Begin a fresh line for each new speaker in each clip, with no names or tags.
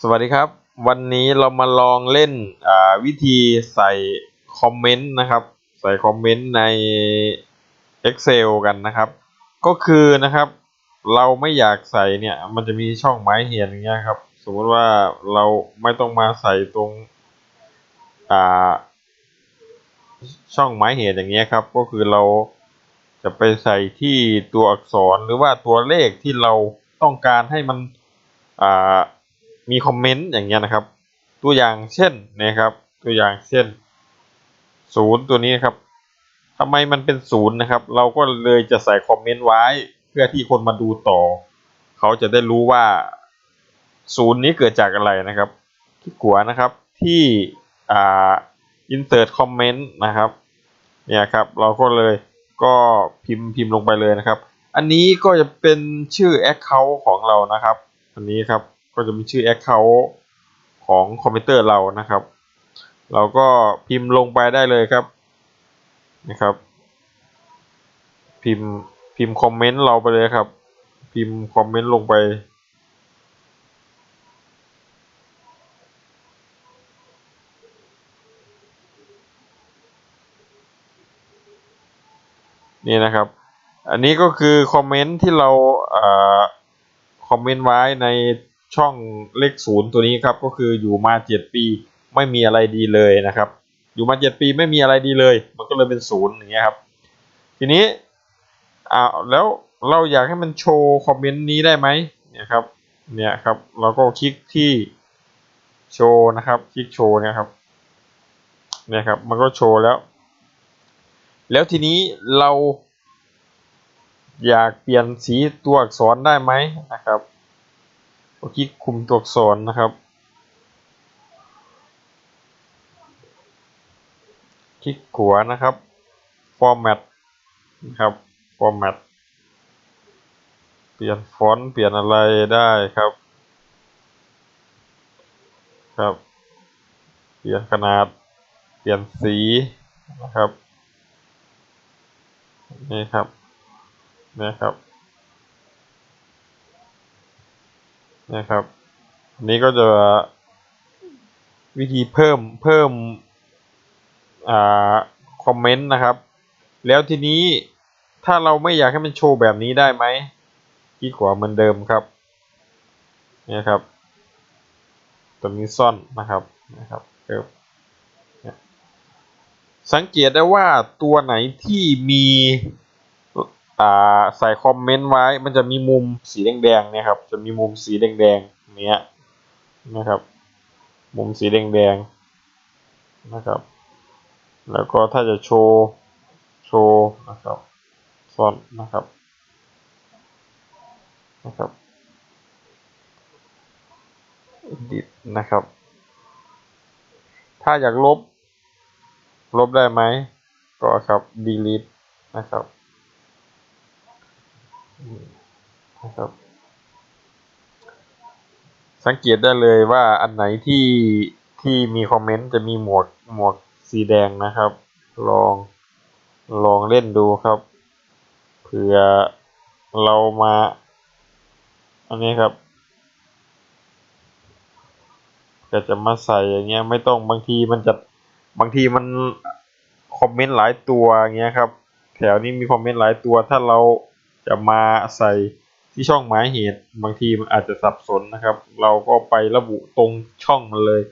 สวัสดีครับ วันนี้เรามาลองเล่นวิธีใส่คอมเมนต์นะครับ ใส่คอมเมนต์ใน Excel กันนะครับ ก็คือนะครับ เราไม่อยากใส่เนี่ย มันจะมีช่องหมายเหตุอย่างเงี้ยครับ สมมติว่าเราไม่ต้องมาใส่ตรงช่องหมายเหตุอย่างเงี้ยครับ ก็คือเราจะไปใส่ที่ตัวอักษรหรือว่าตัวเลขที่เรา ต้องการให้มันมีคอมเมนต์อย่างเงี้ยนะครับ ตัวอย่างเช่นนะครับตัวอย่างเช่นศูนย์ตัวนี้ครับทำไมมันเป็นศูนย์นะครับ เราก็เลยจะใส่คอมเมนต์ไว้ เพื่อที่คนมาดูต่อ เขาจะได้รู้ว่าศูนย์นี้เกิดจากอะไรนะครับที่ขัวนะครับที่อ่า insert comment นะครับเนี่ยครับ เราก็เลยก็พิมพ์พิมพ์ลงไปเลยนะครับ อันนี้ก็จะเป็นชื่อ account ของเรานะครับ อันนี้ครับก็จะเป็นชื่อ account ของคอมพิวเตอร์เรานะครับ เราก็พิมพ์ลงไปได้เลยครับนะครับ พิมพ์พิมพ์คอมเมนต์เราไปเลยครับ พิมพ์คอมเมนต์ลงไปนี่นะครับ อันนี้ก็คือคอมเมนต์ที่เราอ่อคอมเมนต์ไว้ในช่องเลขศูนย์ตัวนี้ครับ ก็คืออยู่มาเจ็ดปีไม่มีอะไรดีเลยนะครับ อยู่มาเจ็ดปีไม่มีอะไรดีเลย มันก็เลยเป็นศูนย์อย่างเงี้ยครับ ทีนี้อ่าแล้วเราอยากให้มันโชว์คอมเมนต์นี้ได้ไหมเนี่ยครับเนี่ยครับ เราก็คลิกที่โชว์นะครับ คลิกโชว์เนี่ยครับเนี่ยครับ มันก็โชว์แล้ว แล้วทีนี้เรา อยากเปลี่ยนสีตัวอักษรได้ไหมนะครับก็คลิกคุมตัวอักษรนะครับ คลิกขวานะครับ format นะครับ format เปลี่ยนฟอนต์เปลี่ยนอะไรได้ครับ ครับ เปลี่ยนขนาด เปลี่ยนสีนะครับ นี่ครับ นี่ครับนี่ครับอันนี้ก็จะวิธีเพิ่มเพิ่มอ่าคอมเมนต์นะครับ แล้วทีนี้ถ้าเราไม่อยากให้มันโชว์แบบนี้ได้ไหมที่ขวาเหมือนเดิมครับนี่ครับตัวนี้ซ่อนนะครับนะครับเพิ่มสังเกตได้ว่าตัวไหนที่มี อ่าใส่คอมเมนต์ไว้ มันจะมีมุมสีแดงๆเนี่ยครับ จะมีมุมสีแดงๆเนี้ยนะครับ มุมสีแดงๆนะครับ แล้วก็ถ้าจะโชว์โชว์นะครับซ่อนนะครับนะครับดิดนะครับ ถ้าอยากลบ ลบได้ไหมก็ครับ delete นะครับ นะครับ สังเกตได้เลยว่าอันไหนที่ที่มีคอมเมนต์จะมีหมวกหมวกสีแดงนะครับ ลองลองเล่นดูครับ เผื่อเรามา อันนี้ครับก็จะมาใส่อย่างเงี้ยไม่ต้องบางทีมันจะบางทีมันคอมเมนต์หลายตัวอย่างเงี้ยครับ แถวนี้มีคอมเมนต์หลายตัวถ้าเรา จะมาใส่ที่ช่องหมายเหตุบางทีมันอาจจะสับสนนะครับ เราก็ไประบุตรงช่องมันเลย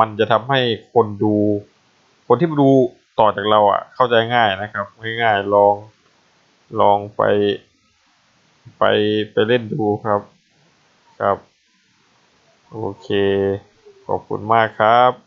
มันจะทำให้คนดู คนที่ดูต่อจากเราอะ เข้าใจง่ายนะครับง่ายๆลองลองไป ไปไปเล่นดูครับครับ โอเค ขอบคุณมากครับ